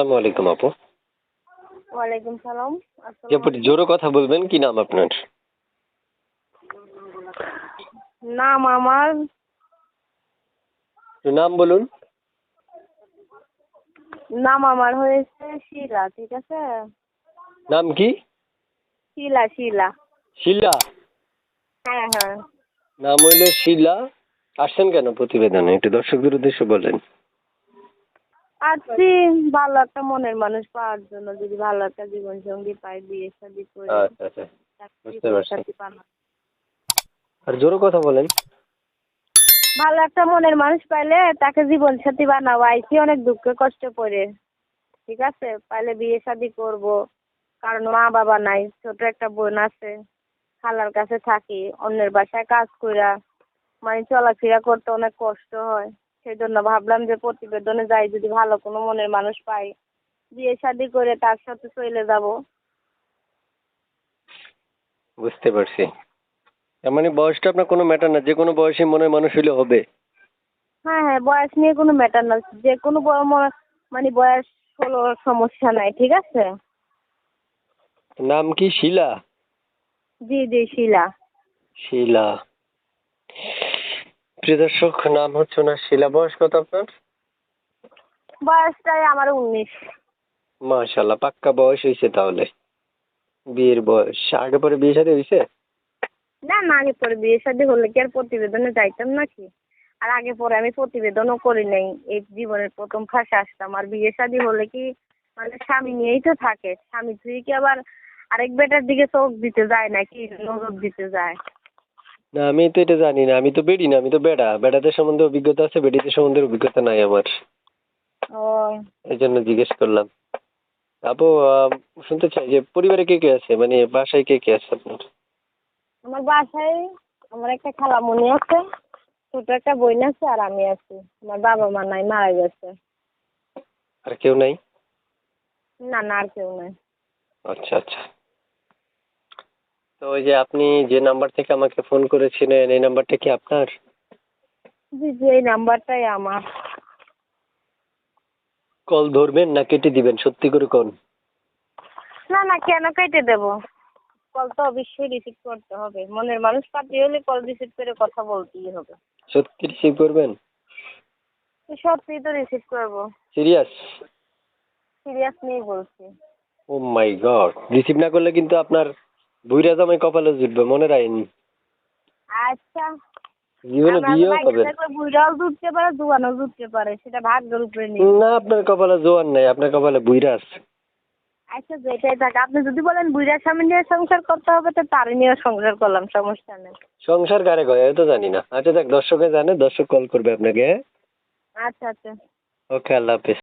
আসসালামু আলাইকুম আপু। ওয়ালাইকুম সালাম আপু জোরে কথা বলবেন কি নাম আপনার? নাম আমার নাম বলুন। নাম আমার হয়েছে শিলা ঠিক আছে? নাম কি? শিলা শিলা। শিলা? হ্যাঁ হ্যাঁ। নাম হইল শিলা। আসছেন কেন প্রতিবেদনে? একটু দর্শকদের উদ্দেশ্যে বলেন। আছি ভালো একটা মনের মানুষ পাওয়ার জন্য যদি ভালো একটা জীবন সঙ্গী পাই বিয়ে শাদী করে আচ্ছা আচ্ছা বুঝতে পারছি। আর জোরে কথা বলেন। ভালো একটা মনের মানুষ পাইলে তাকে জীবন সাথী বানাবো। আইছি অনেক দুঃখে কষ্ট পড়ে। ঠিক আছে? পাইলে বিয়ে শাদী করব। কারণ মা বাবা নাই ছোট একটা বোন আছে। খালার কাছে থাকি অন্যের বাসায় কাজ কইরা মানে চলাফেরা করতে অনেক কষ্ট হয়। সেই জন্য ভাবলাম যে প্রতিবেদনে যাই যদি ভালো কোনো মনের মানুষ পাই। বিয়ে শাদী করে তার সাথে চলে যাব। বুঝতে পারছি। তার মানে বয়সটা আপনার কোনো ম্যাটার না যে কোনো বয়সে মনের মানুষ হইলে হবে। হ্যাঁ হ্যাঁ বয়স নিয়ে কোনো ম্যাটার না। যে কোনো ম- মানে বয়স হলো সমস্যা নাই ঠিক আছে? নাম কি শিলা? জি জি শিলা। শিলা। প্রিয় দর্শক নাম হচ্ছে ওনার শিলা। বয়স কত আপনার? বয়সটাই আমার উনিশ। মাশাল্লাহ পাক্কা বয়স হয়েছে তাহলে। বিয়ের বয়স। আগে পরে বিয়ে সাথে হয়েছে না না আগে পরে বিয়ে শাদী হলে কি আর প্রতিবেদনে যাইতাম নাকি? আর আগে পরে আমি প্রতিবেদনও করি নাই। এই জীবনের প্রথম ফাঁসে আসতাম। আর বিয়ে শাদী হলে কি মানে স্বামী নিয়েই তো থাকে। স্বামী তুই কি আবার আরেক বেটার দিকে চোখ দিতে যায় নাকি? নজর দিতে যায়। না আমি তো এটা জানি না আমি তো বেড়ি না আমি তো বেড়া। বেড়াদের সম্বন্ধে অভিজ্ঞতা আছে বেড়িদের সম্বন্ধে অভিজ্ঞতা নাই আমার। ও। এই জন্য জিজ্ঞেস করলাম। আপু শুনতে চাই যে পরিবারে কে কে আছে? মানে বাসায় কে কে আছে আপনার? আমার বাসায় আমার একটা খালামণি আছে ছোট একটা বোন আছে আর আমি আছি। আমার বাবা মা নাই মারা গেছে। আর কেউ নাই? না না আর কেউ নাই। আচ্ছা আচ্ছা। তো ওই যে আপনি যে নাম্বার থেকে আমাকে ফোন করেছিলেন এই নাম্বারটা কি আপনার? জি জি এই নাম্বারটাই আমার। কল ধরবেন না কেটে দিবেন? সত্যি করে কোন? না না কেন কেটে দেবো? কল তো অবশ্যই রিসিভ করতে হবে। মনের মানুষ পাতি হলে কল রিসিভ করে কথা বলতেই হবে। সত্যি রিসিভ করবেন? তো সত্যিই তো রিসিভ করব। সিরিয়াস সিরিয়াস নিয়ে বলছি। ও মাই গড রিসিভ না করলে কিন্তু আপনার বুইরা জামাই কপালে জুটবে মনে রাখেন আচ্ছা। জীবনে বিয়েও বাইরে করবেন জুটতে পারে জুয়ানও জুটতে পারে সেটা ভাগ্যের উপরে নিয়ে না আপনার কপালে জোয়ান নাই আপনার কপালে বুইরা আছে। আচ্ছা যেটাই থাকে আপনি যদি বলেন স্বামী নিয়ে সংসার করতে হবে তো তারই নিয়ে সংসার করলাম সমস্যা নেই। সংসার কারে তো জানি না। আচ্ছা দেখ দর্শকে জানে দর্শক কল করবে আপনাকে হ্যাঁ? আচ্ছা আচ্ছা। ওকে আল্লাহ হাফিজ।